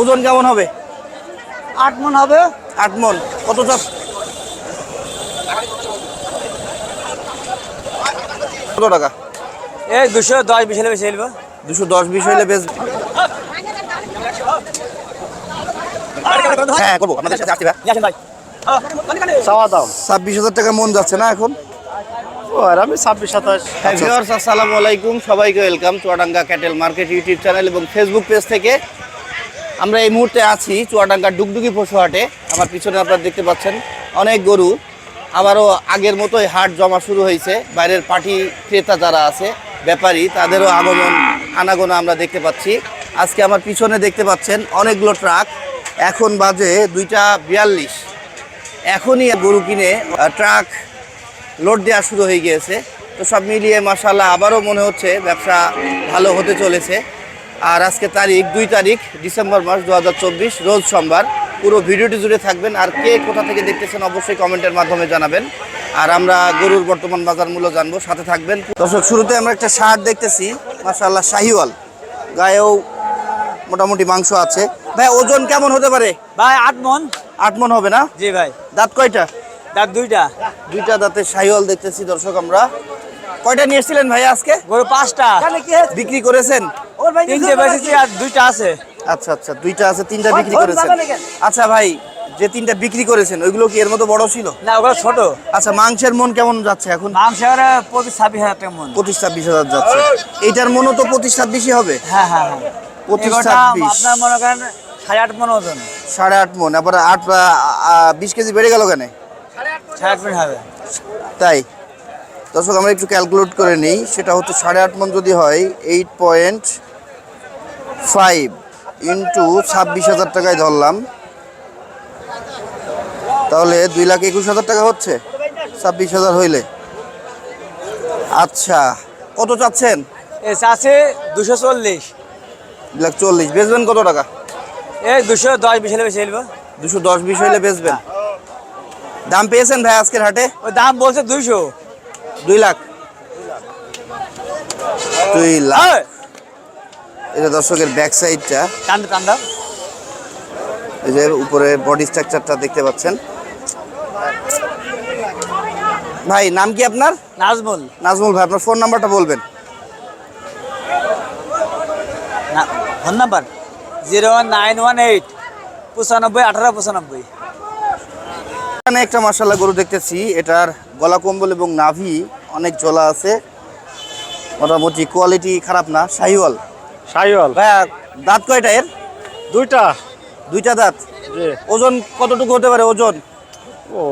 ওজন কেমন হবে? আট মন হবে। আট মন। কত চাপ? কত টাকা? এই দুশো দশ বিশ হলে বেশি ফেলব দুশো দশ বিশ হইলে বেশ হ্যাঁ করব। আপনাদের সাথে ভাই। ছাব্বিশ হাজার টাকা মন যাচ্ছে না এখন? আর আমি ছাব্বিশ সাতাশ। হ্যাঁ ভিউয়ার্স আসসালামু আলাইকুম। সবাইকে welcome Chuadanga cattle market YouTube channel এবং ফেসবুক পেজ থেকে। আমরা এই মুহূর্তে আছি চুয়াডাঙ্গা ডুগডুগি পশু হাটে। আমার পিছনে আপনারা দেখতে পাচ্ছেন অনেক গরু। আবারও আগের মতোই হাট জমা শুরু হয়েছে। বাইরের পার্টি ক্রেতা যারা আছে ব্যাপারী তাদেরও আগমন আনাগোনা আমরা দেখতে পাচ্ছি। আজকে আমার পিছনে দেখতে পাচ্ছেন অনেকগুলো ট্রাক এখন বাজে দুইটা বিয়াল্লিশ। এখনই গরু কিনে ট্রাক লোড দেওয়া শুরু হয়ে গিয়েছে। তো সব মিলিয়ে মাসাল্লাহ আবারও মনে হচ্ছে ব্যবসা ভালো হতে চলেছে। আর আজকে তারিখ দুই তারিখ ডিসেম্বর মাস দু হাজার চব্বিশ রোজ সোমবার। পুরো ভিডিওটি জুড়ে থাকবেন। আর কে কোথা থেকে দেখতেছেন অবশ্যই কমেন্টের মাধ্যমে জানাবেন। আর আমরা গরুর বর্তমান বাজার মূল্য জানব সাথে থাকবেন। দর্শক শুরুতে আমরা একটা শার্ট দেখতেছি মাসাল্লাহ শাহিওয়াল। গায়েও মোটামুটি মাংস আছে। ভাই ওজন কেমন হতে পারে? ভাই আট মন। আট মন হবে না? জি ভাই। দাঁত কয়টা? ডাক দুইটা? দুইটা দাঁতের শাহিওয়াল দেখতেছি দর্শক আমরা। কয়টা নিয়ে এসেছিলেন ভাই আজকে? গরু পাঁচটা। বিক্রি করেছেন? তিনটে বেশি আর দুইটা আছে। আচ্ছা আচ্ছা দুইটা আছে তিনটা বিক্রি করেছেন। আচ্ছা ভাই যে তিনটা বিক্রি করেছেন ওইগুলো কি এর মতো বড় ছিল? না ওগুলো ছোট। আচ্ছা মাংসের মন কেমন যাচ্ছে এখন? মাংস পঁচিশ ছাব্বিশ হাজার টাকা মন। পঁচিশ ছাব্বিশ হাজার যাচ্ছে। এইটার মনও তো পঁচিশ ছাব্বিশই হবে? হ্যাঁ হ্যাঁ হ্যাঁ। পঁচিশ ছাব্বিশ আপনার মনে করেন সাড়ে আট মন ওজন। সাড়ে আট মন আবার আট বিশ কেজি বেড়ে গেল কেন? হবে। তাই। দর্শক আমরা একটু ক্যালকুলেট করে নিই। সেটা হচ্ছে সাড়ে আট মন যদি হয় এইট পয়েন্ট ফাইভ ইন্টু ছাব্বিশ হাজার টাকায় ধরলাম। তাহলে দুই লাখ একুশ হাজার টাকা হচ্ছে ছাব্বিশ হাজার হইলে। আচ্ছা কত চাচ্ছেন? আছে দুশো চল্লিশ। দুই লাখ চল্লিশ। বেচবেন কত টাকা? এই দুশো দশ বিশ হলে বেশি দুশো দশ বিশ হলে বেচবেন। দাম পেয়েছেন ভাই আজকের হাটে? ওই দাম বলছে দুইশো। দুই লাখ। দুই লাখ। এটা দর্শকের ব্যাক সাইডটা টান্ডা টান্ডা এই যে উপরে বডি স্ট্রাকচারটা দেখতে পাচ্ছেন। ভাই নাম কি আপনার? নাজমুল। নাজমুল ভাই আপনার ফোন নাম্বারটা বলবেন। Phone number zero one nine one eight পঁচানব্বই আঠারো পঁচানব্বই। এখানে একটা মার্শাল্লাহ গরু দেখতেছি। এটার গলা কম্বল এবং নাভি অনেক জলা আছে। মোটামুটি কোয়ালিটি খারাপ না। শাহিওয়াল। সাইওয়াল ভাইয়া দাঁত কয়টা এর? দুইটা। দুইটা দাঁত? ওজন কতটুকু হতে পারে ওজন?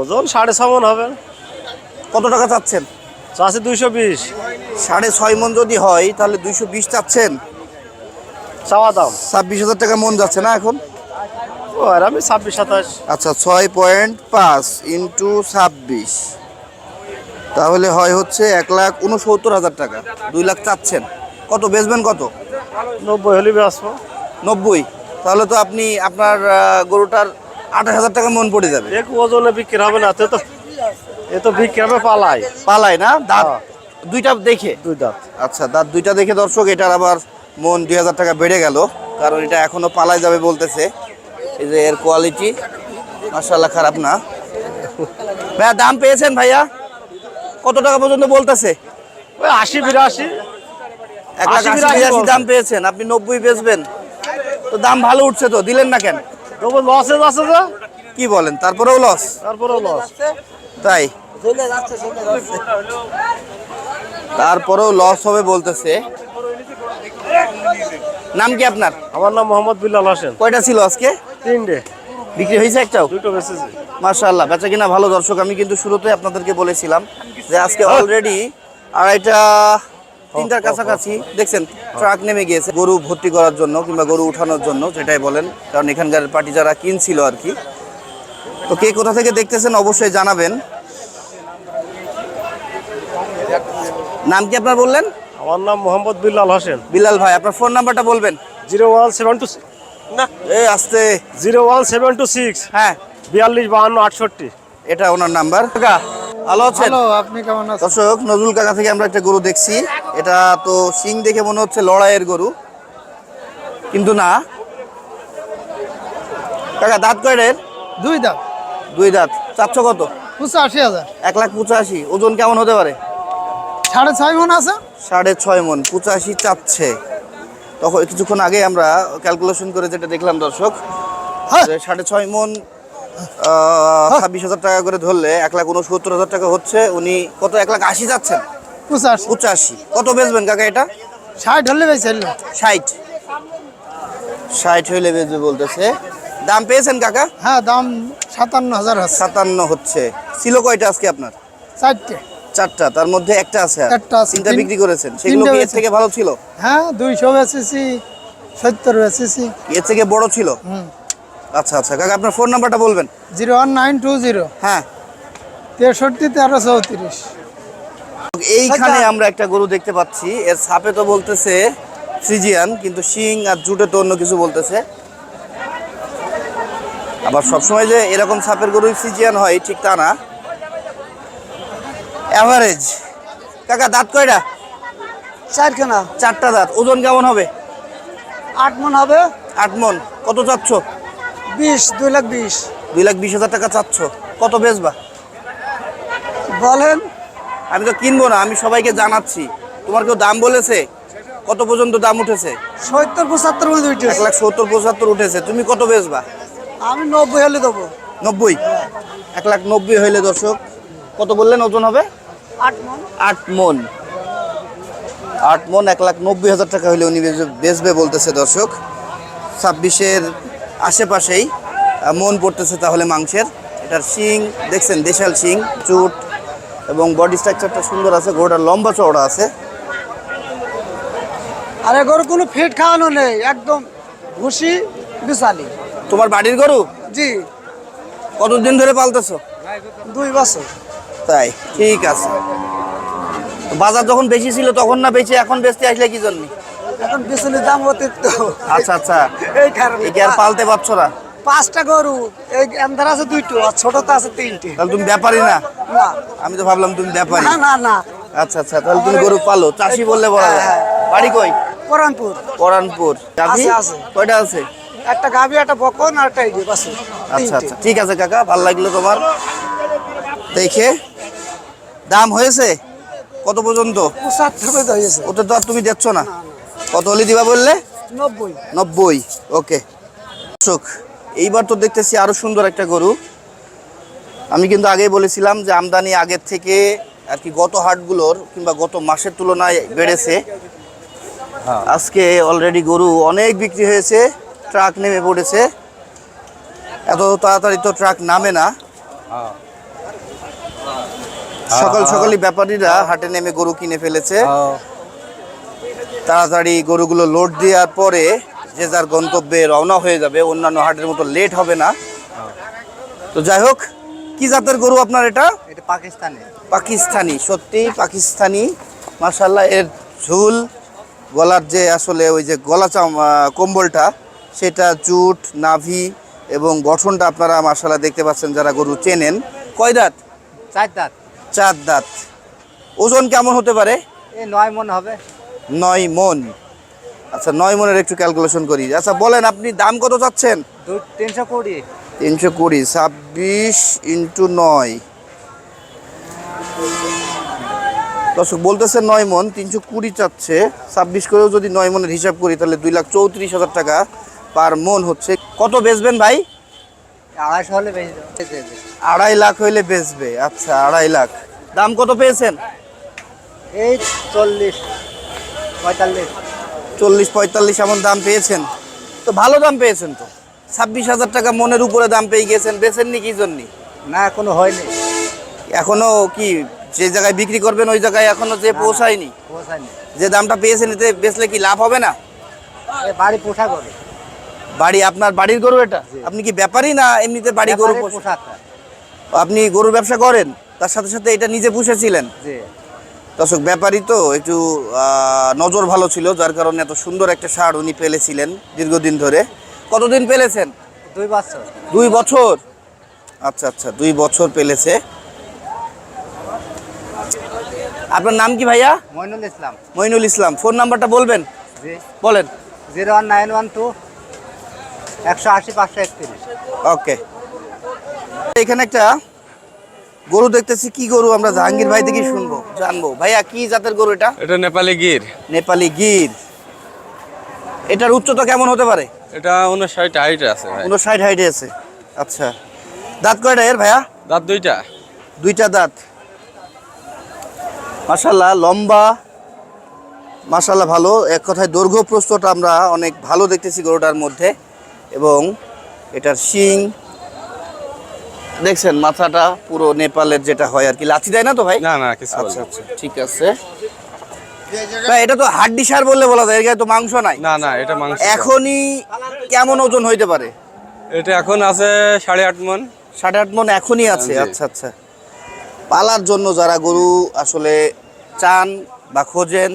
ওজন সাড়ে ছ মন হবে। কত টাকা চাচ্ছেন? চাষি দুইশো বিশ। সাড়ে ছয় মন যদি হয় তাহলে দুইশো বিশ চাচ্ছেন। চাওয়া দাম। ছাব্বিশ হাজার টাকা মন যাচ্ছে না এখন? আর আমি ছাব্বিশ সাতাশ। আচ্ছা ছয় পয়েন্ট পাঁচ ইন্টু ছাব্বিশ। তাহলে হয় হচ্ছে এক লাখ উনসত্তর হাজার টাকা। দুই লাখ চাচ্ছেন। কত বেচবেন কত? নব্বই হলে বেসবো নব্বই। তাহলে তো আপনি আপনার গরুটার আঠাশ হাজার টাকা মন পড়ে যাবে। এক ওজনে বিক্রি হবে না তে তো এ তো বিক্রি হবে পালাই পালায় না? দাঁত হ্যাঁ। দুইটা দেখে? দুই দাঁত। আচ্ছা দাঁত দুইটা দেখে দর্শক এটার আবার মন দুই হাজার টাকা বেড়ে গেল। কারণ এটা এখনও পালায় যাবে বলতেছে। এই যে এর কোয়ালিটি মাসাল্লাহ খারাপ না। ভাইয়া দাম পেয়েছেন ভাইয়া? কত টাকা পর্যন্ত বলতেছে? ওই আশি বিরাশি। এক লাখ আশি বিরাশি দাম পেয়েছেন আপনি নব্বই বেচবেন। তো দাম ভালো উঠছে তো দিলেন না কেন? তবু লসেজ আছে যে কি বলেন তারপরেও লস তারপরেও লস তাই? তারপরেও লস হবে বলতেছে। নাম কি আপনার? আমার নাম মোহাম্মদ বিল্লাল হোসেন। কয়টা ছিল আজকে? তিনটে। বিক্রি হয়েছে একটাও? দুটো বেঁচেছি। মার্শাল্লাহ বেচা কিনা ভালো দর্শক আমি কিন্তু শুরুতে আপনাদেরকে বলেছিলাম যে আজকে অলরেডি আড়াইটা তিনটার কাছাকাছি দেখছেন ট্রাক নেমে গিয়েছে। গরু ভর্তি করার জন্য কিংবা গরু উঠানোর জন্য যেটাই বলেন কারণ এখানকার পার্টি যারা কিনছিল আর কি। তো কে কোথা থেকে দেখতেছেন অবশ্যই জানাবেন। নাম কি আপনার বললেন? আমার নাম মোহাম্মদ বিল্লাল হোসেন। বিলাল ভাই আপনার ফোন নাম্বারটা বলবেন। জিরো ওয়ান সেভেন টু না। এই আসতে। Zero one seven two six. হ্যাঁ। বিয়াল্লিশ বাহান্ন আটষট্টি। এটা ওনার নাম্বার। কাকা ভালো আছেন? আপনি কেমন আছেন? দর্শক নজরুল কাকা থেকে আমরা একটা গরু দেখছি। এটা তো সিং দেখে মনে হচ্ছে লড়াইয়ের গরু। কিন্তু না। কাকা দাঁত কয়টের দুই দাম দুই দাঁত। চারশ কত? পঁচাশি হাজার। এক লাখ পঁচাশি। ওজন কেমন হতে পারে? সাড়ে ছয় মন আছে। সাড়ে ছয় মন। পঁচাশি চাচ্ছে। তখন কিছুক্ষণ আগে আমরা ক্যালকুলেশন করে যেটা দেখলাম দর্শক হ্যাঁ। সাড়ে ছয় মন ছাব্বিশ হাজার টাকা করে ধরলে এক লাখ উনসত্তর হাজার টাকা হচ্ছে। উনি কত? এক লাখ আশি যাচ্ছেন। পঁচাশি। কত বেচবেন কাকা এটা? ষাট হলে বেশি ষাট। ষাট হইলে বেচবে বলতেছে। দাম পেয়েছেন কাকা? হ্যাঁ দাম সাতান্ন হাজার সাতান্ন হচ্ছে। ছিল কয়টা আজকে আপনার? চারটে। চারটা তার মধ্যে একটা আছে একটা আছে। তিনটা বিক্রি করেছেন। সেগুলো কি এর থেকে ভালো ছিল? হ্যাঁ দুইশো বেচেছি সত্তর বেচেছি। এর থেকে বড় ছিল? আচ্ছা আচ্ছা। কাকা আপনার ফোন নাম্বারটা বলবেন। Zero one nine two zero. হ্যাঁ। তেষট্টি তেরো চৌত্রিশ। এইখানে আমরা একটা গরু দেখতে পাচ্ছি। এর ছাপে তো বলতেছে ফ্রিজিয়ান কিন্তু শিং আর জুটে তো অন্য কিছু বলতেছে। আবার সবসময় যে এরকম ছাপের গরুই ফ্রিজিয়ান হয় ঠিক তা না। অ্যাভারেজ কাকা দাঁত কয়টা? চারখানা। চারটা দাঁত। ওজন কেমন হবে? আট মন হবে। আট মন। কত চাচ্ছ? বিশ দুই লাখ বিশ। দুই লাখ বিশ হাজার টাকা চাচ্ছ। কত বেচবা? বলেন। আমি তো কিনবো না আমি সবাইকে জানাচ্ছি। তোমার কেউ দাম বলেছে? কত পর্যন্ত দাম উঠেছে? সত্তর পঁচাত্তর মধ্যে উঠে এক লাখ সত্তর পঁচাত্তর উঠেছে। তুমি কত বেচবা? আমি নব্বই হলে দেবো। নব্বই? এক লাখ নব্বই হইলে দর্শক কত বললেন ওজন হবে? আট মন। আট মন। আট মন এক লাখ নব্বই হাজার টাকা হলে উনি বেচবে- বেচবে বলতেছে দর্শক। ছাব্বিশের আশেপাশেই মন পড়তেছে তাহলে মাংসের। এটার শিং দেখছেন দেশাল শিং চুট এবং বডি স্ট্রাকচারটা সুন্দর আছে ঘোড়াটা লম্বা চওড়া আছে। আরে গরু কোনো ফিট খাওয়ানো নেই একদম ভুসি বিশালি। তোমার বাড়ির গরু? জি। কতদিন ধরে পালতেছো? দুই বছর। তাই ঠিক আছে। বাজার যখন বেশি ছিল তখন না বেশি এখন বেচতে আসলে কি জন্য? এখন বিচুলির দাম অতিরিক্ত। আচ্ছা আচ্ছা। এই কারণে এই কি আর পালতে পারছ না? পাঁচটা গরু এই এমদার আছে দুইটো আর ছোটতে আছে তিনটে। তাহলে তুমি ব্যাপারী না? না। আমি তো ভাবলাম তুমি ব্যাপারী। না না না। আচ্ছা আচ্ছা তাহলে তুমি গরু পালো। চাষি বললে বলা যায়। হ্যাঁ। বাড়ি কই? পরানপুর। পরানপুর। গাভী? আছে, আছে। কয়টা আছে? একটা গাভি একটা বকন আর একটা ইডি বাস। আচ্ছা আচ্ছা। ঠিক আছে কাকা ভালো লাগল তোমার। দেখে। দাম হয়েছে? কত পর্যন্ত? ওটা তো আর তুমি দেখছ না। কত হলে দিবা বললে? নব্বই। নব্বই ওকে। দর্শক এইবার তো দেখতেছি আরও সুন্দর একটা গরু। আমি কিন্তু আগেই বলেছিলাম যে আমদানি আগের থেকে আর কি গত হাটগুলোর কিংবা গত মাসের তুলনায় বেড়েছে। আজকে অলরেডি গরু অনেক বিক্রি হয়েছে ট্রাক নেমে পড়েছে। এত তাড়াতাড়ি তো ট্রাক নামে না। সকাল সকালই ব্যাপারীরা হাটে নেমে গরু কিনে ফেলেছে। তাড়াতাড়ি গরুগুলো লোড দেওয়ার পরে যে যার গন্তব্যে রওনা হয়ে যাবে অন্যান্য হাটের মতো লেট হবে না। তো যাই হোক কি জাতের গরু আপনার এটা? এটা পাকিস্তানে। পাকিস্তানি সত্যি পাকিস্তানি। মার্শাল্লাহ এর ঝুল গলার যে আসলে ওই যে গলা চাম কম্বলটা সেটা জুট নাভি এবং গঠনটা আপনারা মার্শাল্লাহ দেখতে পাচ্ছেন যারা গরু চেনেন। কয় দাঁত? চার দাঁত। চার দাঁত। ওজন কেমন হতে পারে? নয় মন হবে। নয় মন। আচ্ছা নয় মনের একটু ক্যালকুলেশন করি। আচ্ছা বলেন আপনি দাম কত চাচ্ছেন? তিনশো কুড়ি। তিনশো কুড়ি ছাব্বিশ ইন্টু নয়। দর্শক বলতেছে নয় মন তিনশো কুড়ি চাচ্ছে। ছাব্বিশ করেও যদি নয় মনের হিসাব করি তাহলে দুই লাখ চৌত্রিশ হাজার টাকা পার মন হচ্ছে। কত বেচবেন ভাই? আড়াইশো হলে আড়াই লাখ হইলে বেচবে। আচ্ছা আড়াই লাখ। দাম কত পেয়েছেন? এই চল্লিশ পঁয়তাল্লিশ। চল্লিশ পঁয়তাল্লিশ এমন দাম পেয়েছেন। তো ভালো দাম পেয়েছেন তো? ছাব্বিশ হাজার টাকা মনের উপরে দাম পেয়ে গেছেন বেচেননি কি জন্যে? না এখনও হয়নি। এখনও কি যে জায়গায় বিক্রি করবেন ওই জায়গায় এখনও যে পৌঁছায়নি? পৌঁছায়নি। যে দামটা পেয়েছেন এতে বেচলে কি লাভ হবে না? এ বাড়ি পোষা করে বাড়ি আপনার বাড়ির গরু এটা? আপনি কি ব্যাপারই না এমনিতে বাড়ি গরু? পোশাকটা আপনি গরুর ব্যবসা করেন? তার সাথে সাথে এটা নিজে পুষেছিলেন। জি। দর্শক ব্যাপারী তো একটু নজর ভালো ছিল যার কারণে এত সুন্দর একটা সার উনি পেলেছিলেন দীর্ঘদিন ধরে। কতদিন পেলেছেন? দুই বছর। দুই বছর? আচ্ছা আচ্ছা দুই বছর পেলেছে। আপনার নাম কি ভাইয়া? মইনুল ইসলাম। মইনুল ইসলাম। ফোন নাম্বারটা বলবেন? জি। বলেন। Zero one nine one two একশো আশি পাঁচশো একত্রিশ। ওকে। এখানে একটা গরু দেখতেছি কি গরু আমরা জাহাঙ্গীর ভাই থেকে শুনব জানব। ভাইয়া কি জাতের গরু এটা? এটা নেপালি গির। নেপালি গির। এটার উচ্চতা কেমন হতে পারে? এটা উনষাট হাইটে আছে উনষাট হাইটে আছে। আচ্ছা। দাঁত কয়টা এর ভাইয়া? দাঁত দুইটা। দুইটা দাঁত। মাশাল্লাহ লম্বা। মাশাল্লাহ ভালো। এক কথায় দৈর্ঘ্য প্রস্তটা আমরা অনেক ভালো দেখতেছি গরুটার মধ্যে। এবং এটার শিং দেখছেন মাথাটা পুরো নেপালের যেটা হয় আর কি। লাচি দেয় না তো ভাই? না না কিছু আচ্ছা আচ্ছা ঠিক আছে। ভাই এটা তো হাড্ডি সার বললে বলা যায় এর গায়ে তো মাংস নাই। না না এটা মাংস। এখনই কেমন ওজন হইতে পারে? এটা এখন আছে সাড়ে আট মন। সাড়ে আট মন এখনই আছে আচ্ছা আচ্ছা। পালার জন্য যারা গরু আসলে চান বা খোঁজেন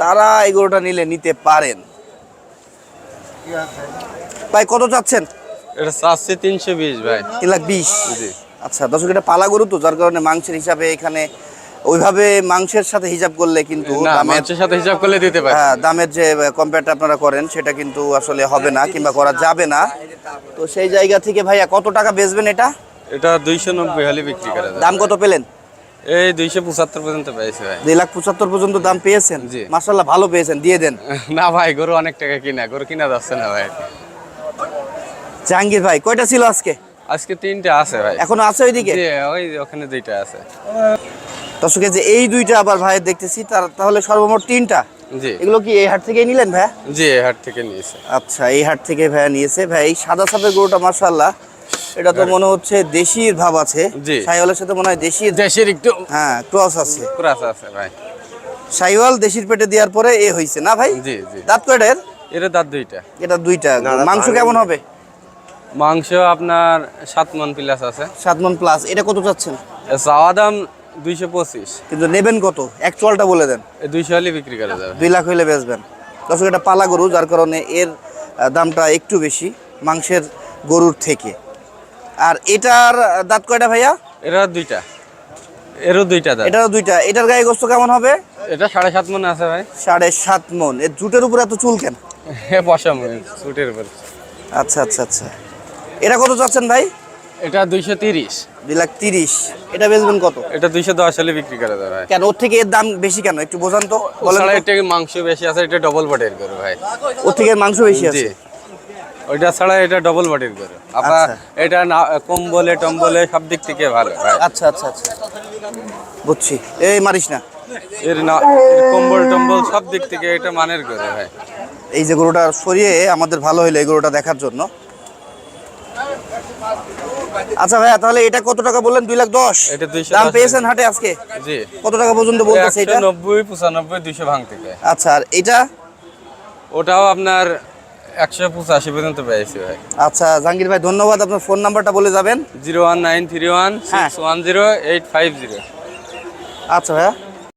তারা এই গরুটা নিলে নিতে পারেন। ভাই কত চাচ্ছেন? এটা চাচ্ছে তিনশো বিশ ভাই। তিন লাখ বিশ? আচ্ছা দর্শক এটা পালা গরু তো যার কারণে মাংসের হিসাবে এখানে ওইভাবে মাংসের সাথে হিসাব করলে কিন্তু দামের মাংসের সাথে হিসাব করলে দিতে পারে। হ্যাঁ দামের যে কম্পেয়ারটা আপনারা করেন সেটা কিন্তু আসলে হবে না কিংবা করা যাবে না। তো সেই জায়গা থেকে ভাইয়া কত টাকা বেচবেন এটা? এটা দুইশো নব্বই হলে বিক্রি করা দাম কত পেলেন? এই দুইশো পঁচাত্তর পর্যন্ত পেয়েছে ভাই। দুই লাখ পঁচাত্তর পর্যন্ত দাম পেয়েছেন? জি। মার্শাল্লাহ ভালো পেয়েছেন দিয়ে দেন। না ভাই গরু অনেক টাকা কিনা গরু কিনা যাচ্ছে না ভাই। জাহাঙ্গীর ভাই কয়টা ছিল আজকে? আজকে তিনটা আছে ভাই। এখনও আছে ওইদিকে? ওই ওখানে দুইটা আছে। দর্শকের যে এই দুইটা আবার ভাই দেখতেছি তার তাহলে সর্বমোট তিনটা? জি। এগুলো কি এই হাট থেকেই নিলেন ভাইয়া? জি এই হাট থেকে নিয়েছে। আচ্ছা এই হাট থেকে ভাইয়া নিয়েছে। ভাই এই সাদা সাপের গরুটা এটা তো মনে হচ্ছে দেশির ভাব আছে। জি। সাইওয়ালের সাথে মনে হয় দেশির একটু হ্যাঁ ক্রস আছে। ক্রাস আছে ভাই। সাইওয়াল দেশির পেটে দেওয়ার পরে এ হয়েছে না ভাই? জি জি। দাঁত কয়টা এর? এটা দাঁত দুইটা। এটা দুইটা। মাংস কেমন হবে? মাংস আপনার সাত মন প্লাস আছে। সাত মন প্লাস এটা কত চাচ্ছেন? চাওয়া দাম দুইশো পঁচিশ। কিন্তু নেবেন কত? অ্যাকচুয়ালটা বলে দেন। এই দুইশো হলে বিক্রি করা যাবে। দুই লাখ হলে বেচবেন। দর্শক এটা পালা গরু যার কারণে এর দামটা একটু বেশি মাংসের গরুর থেকে। আর এটার দাঁত কয়টা ভাইয়া? এটা দুইটা। এরও দুইটা দাম এটারও দুইটা। এটার গায়ে গোস্ত কেমন হবে? এটা সাড়ে সাত মন আছে ভাই। সাড়ে সাত মন। এর জুটের উপরে এত চুল কেন? বসা মন সুটের উপর। আচ্ছা আচ্ছা আচ্ছা। এটা কত চাচ্ছেন ভাই? এটা দুইশো তিরিশ। দুই লাখ তিরিশ। এটা বেচবেন কত? এটা দুইশো দশ হলে বিক্রি করা যাবে কেন? ওর থেকে এর দাম বেশি কেন? একটু বোঝান তো। এটা মাংস বেশি আছে এটা ডবল বটের গরু ভাই। ওর থেকে মাংস বেশি আছে? ওইটা ছাড়া এটা ডবল বটের গরু। আবার আচ্ছা। এটা না কম্বলে টম্বলে সব দিক থেকে ভালো ভাই। আচ্ছা আচ্ছা আচ্ছা। বুঝছি। এই মারিস না। এর না কম্বল টম্বল সব দিক থেকে এটা মানের গরু ভাই। এই যে গরুটা সরিয়ে আমাদের ভালো হইল এই গরুটা দেখার জন্য। আচ্ছা ভাইয়া তাহলে এটা কত টাকা বললেন? দুই লাখ দশ? এটা 200 দাম পেয়েছেন হাটে আজকে? জি। কত টাকা পর্যন্ত বলতেছে এটা? নব্বই পঁচানব্বই দুইশো ভাঙ থেকে। আচ্ছা আর এটা? ওটাও আপনার একশো পঁচাশি পর্যন্ত পেয়েছি ভাই। আচ্ছা জাহাঙ্গীর ভাই ধন্যবাদ আপনার ফোন নাম্বারটা বলে যাবেন। Zero one nine three one হ্যাঁ। Six one zero eight five zero. আচ্ছা ভাইয়া।